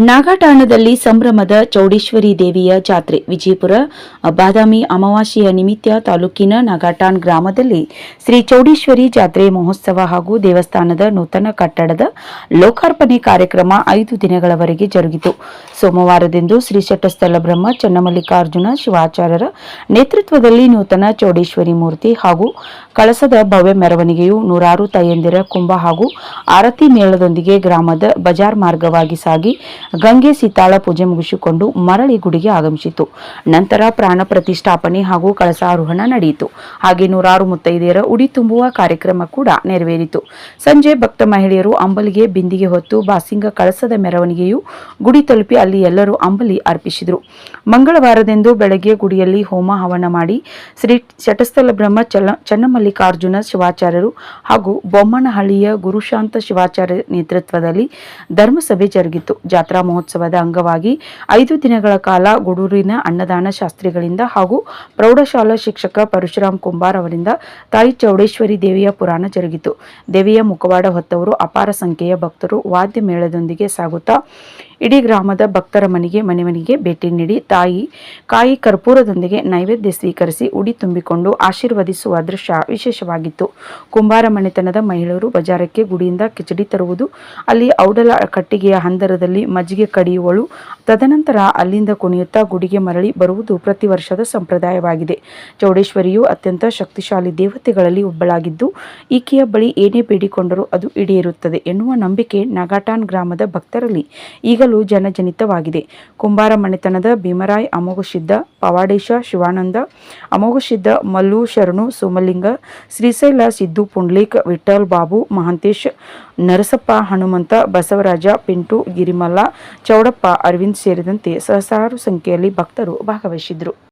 ನಾಗಾಠಾಣದಲ್ಲಿ ಸಂಭ್ರಮದ ಚೌಡೇಶ್ವರಿ ದೇವಿಯ ಜಾತ್ರೆ, ವಿಜಯಪುರ, ಬಾದಾಮಿ ಅಮಾವಾಸ್ಯೆಯ ನಿಮಿತ್ತ ತಾಲೂಕಿನ ನಾಗಾಟಾಣ್ ಗ್ರಾಮದಲ್ಲಿ ಶ್ರೀ ಚೌಡೇಶ್ವರಿ ಜಾತ್ರೆ ಮಹೋತ್ಸವ ಹಾಗೂ ದೇವಸ್ಥಾನದ ನೂತನ ಕಟ್ಟಡದ ಲೋಕಾರ್ಪಣೆ ಕಾರ್ಯಕ್ರಮ ಐದು ದಿನಗಳವರೆಗೆ ಜರುಗಿತು. ಸೋಮವಾರದಂದು ಶ್ರೀ ಶಟಸ್ಥಲ ಬ್ರಹ್ಮ ಚನ್ನಮಲ್ಲಿಕಾರ್ಜುನ ಶಿವಾಚಾರ್ಯರ ನೇತೃತ್ವದಲ್ಲಿ ನೂತನ ಚೌಡೇಶ್ವರಿ ಮೂರ್ತಿ ಹಾಗೂ ಕಳಸದ ಭವ್ಯ ಮೆರವಣಿಗೆಯು ನೂರಾರು ತಾಯಂದಿರ ಕುಂಭ ಹಾಗೂ ಆರತಿ ಮೇಳದೊಂದಿಗೆ ಗ್ರಾಮದ ಬಜಾರ್ ಮಾರ್ಗವಾಗಿ ಸಾಗಿ ಗಂಗೆ ಸೀತಾಳ ಪೂಜೆ ಮುಗಿಸಿಕೊಂಡು ಮರಳಿ ಗುಡಿಗೆ ಆಗಮಿಸಿತು. ನಂತರ ಪ್ರಾಣ ಪ್ರತಿಷ್ಠಾಪನೆ ಹಾಗೂ ಕಳಸಾರೋಹಣ ನಡೆಯಿತು. ಹಾಗೆ ನೂರಾರು ಮುತ್ತೈದೆಯರ ಉಡಿ ತುಂಬುವ ಕಾರ್ಯಕ್ರಮ ಕೂಡ ನೆರವೇರಿತು. ಸಂಜೆ ಭಕ್ತ ಮಹಿಳೆಯರು ಅಂಬಲಿಗೆ ಬಿಂದಿಗೆ ಹೊತ್ತು ಬಾಸಿಂಗ ಕಳಸದ ಮೆರವಣಿಗೆಯು ಗುಡಿ ತಲುಪಿ ಅಲ್ಲಿ ಎಲ್ಲರೂ ಅಂಬಲಿ ಅರ್ಪಿಸಿದರು. ಮಂಗಳವಾರದಂದು ಬೆಳಗ್ಗೆ ಗುಡಿಯಲ್ಲಿ ಹೋಮ ಹವನ ಮಾಡಿ ಶ್ರೀ ಶಟಸ್ಥಲ ಬ್ರಹ್ಮ ಚನ್ನಮಲ್ಲಿಕಾರ್ಜುನ ಶಿವಾಚಾರ್ಯರು ಹಾಗೂ ಬೊಮ್ಮನಹಳ್ಳಿಯ ಗುರುಶಾಂತ ಶಿವಾಚಾರ್ಯ ನೇತೃತ್ವದಲ್ಲಿ ಧರ್ಮಸಭೆ ಜರುಗಿತು. ಜಾತ್ರಾ ಮಹೋತ್ಸವದ ಅಂಗವಾಗಿ ಐದು ದಿನಗಳ ಕಾಲ ಗುಡೂರಿನ ಅನ್ನದಾನ ಶಾಸ್ತ್ರಿಗಳಿಂದ ಹಾಗೂ ಪ್ರೌಢಶಾಲಾ ಶಿಕ್ಷಕ ಪರಶುರಾಮ್ ಕುಂಬಾರ್ ಅವರಿಂದ ತಾಯಿ ಚೌಡೇಶ್ವರಿ ದೇವಿಯ ಪುರಾಣ ಜರುಗಿತು. ದೇವಿಯ ಮುಖವಾಡ ಹೊತ್ತವರು ಅಪಾರ ಸಂಖ್ಯೆಯ ಭಕ್ತರು ವಾದ್ಯ ಮೇಳದೊಂದಿಗೆ ಸಾಗುತ್ತಾ ಇಡೀ ಗ್ರಾಮದ ಭಕ್ತರ ಮನೆಗೆ, ಮನೆ ಮನೆಗೆ ಭೇಟಿ ನೀಡಿ ತಾಯಿ ಕಾಯಿ ಕರ್ಪೂರದೊಂದಿಗೆ ನೈವೇದ್ಯ ಸ್ವೀಕರಿಸಿ ಉಡಿ ತುಂಬಿಕೊಂಡು ಆಶೀರ್ವದಿಸುವ ದೃಶ್ಯ ವಿಶೇಷವಾಗಿತ್ತು. ಕುಂಬಾರ ಮನೆತನದ ಮಹಿಳೆಯರು ಬಜಾರಕ್ಕೆ ಗುಡಿಯಿಂದ ಕಿಚಡಿ ತರುವುದು, ಅಲ್ಲಿ ಔಡಲ ಕಟ್ಟಿಗೆಯ ಹಂದರದಲ್ಲಿ ಮಜ್ಜಿಗೆ ಕಡಿಯುವಳು, ತದನಂತರ ಅಲ್ಲಿಂದ ಕುಣಿಯುತ್ತಾ ಗುಡಿಗೆ ಮರಳಿ ಬರುವುದು ಪ್ರತಿ ವರ್ಷದ ಸಂಪ್ರದಾಯವಾಗಿದೆ. ಚೌಡೇಶ್ವರಿಯು ಅತ್ಯಂತ ಶಕ್ತಿಶಾಲಿ ದೇವತೆಗಳಲ್ಲಿ ಒಬ್ಬಳಾಗಿದ್ದು, ಈಕೆಯ ಬಳಿ ಏನೇ ಬೇಡಿಕೊಂಡರೂ ಅದು ಈಡೇರುತ್ತದೆ ಎನ್ನುವ ನಂಬಿಕೆ ನಗಾಟಾನ್ ಗ್ರಾಮದ ಭಕ್ತರಲ್ಲಿ. ಈಗಲೂ ಜನಜನಿತವಾಗಿದೆ. ಕುಂಬಾರ ಮನೆತನದ ಭೀಮರಾಯ್ ಅಮೋಘಸಿದ್ಧ ಪವಾಡೇಶ, ಶಿವಾನಂದ ಅಮೋಘಸಿದ್ಧ ಮಲ್ಲು, ಶರಣು, ಸೋಮಲಿಂಗ, ಶ್ರೀಶೈಲ, ಸಿದ್ದು, ಪುಂಡ್ಲಿಕ್ ವಿಠಲ್ ಬಾಬು, ಮಹಾಂತೇಶ್, ನರಸಪ್ಪ, ಹನುಮಂತ, ಬಸವರಾಜ, ಪಿಂಟು, ಗಿರಿಮಲ್ಲ, ಚೌಡಪ್ಪ, ಅರವಿಂದ್ ಸೇರಿದಂತೆ ಸಹಸ್ರಾರು ಸಂಖ್ಯೆಯಲ್ಲಿ ಭಕ್ತರು ಭಾಗವಹಿಸಿದ್ರು